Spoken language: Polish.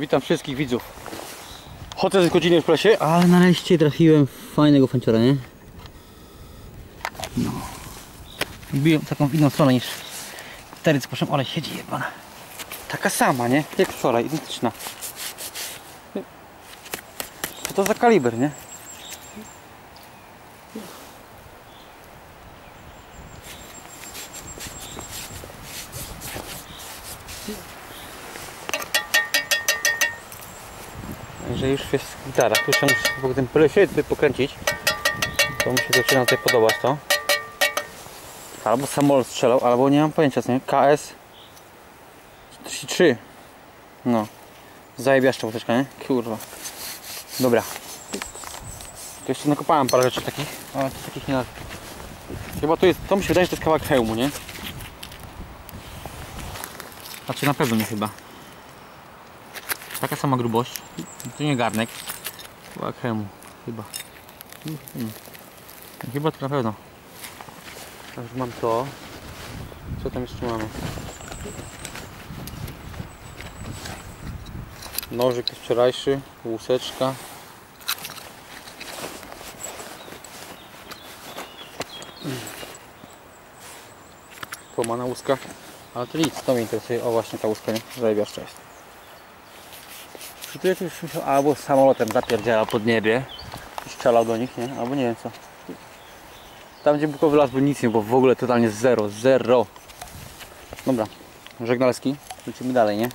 Witam wszystkich widzów. Chodzę z godziny w lesie, ale nareszcie trafiłem fajnego fanciora, nie? No. Biłem taką inną stronę niż wtedy co poszedłem, ale siedzi jebana. Taka sama, nie? Jak wczoraj, identyczna. Co to za kaliber, nie? Że już jest gitara. Tu jeszcze muszę po tym plesie tutaj pokręcić. To mi się zaczyna tutaj podobać to. Albo samolot strzelał, albo nie mam pojęcia co nie. KS 33. No. Zajebiaszcza łódeczka, nie? Kurwa. Dobra. Tu jeszcze nakopałem parę rzeczy takich, ale takich nie Chyba to jest, to mi się wydaje, że to jest kawałek hełmu, nie? Znaczy na pewno nie chyba. Taka sama grubość. To nie garnek. Kawałek hełmu. Chyba. Hmm. Chyba to na pewno. A już mam to. Co tam jeszcze mamy? Nożyk wczorajszy, łuseczka. Połamana łuska. Ale to nic, to mnie interesuje. O właśnie ta łuska, nie? Zajebiaszcza jest. Czy tu albo samolotem zapierdziała pod niebie i strzelał do nich, nie? Albo nie wiem co. Tam gdzie Bukowy las był nic nie, bo w ogóle totalnie zero, zero. Dobra, żegnalski, lecimy dalej, nie?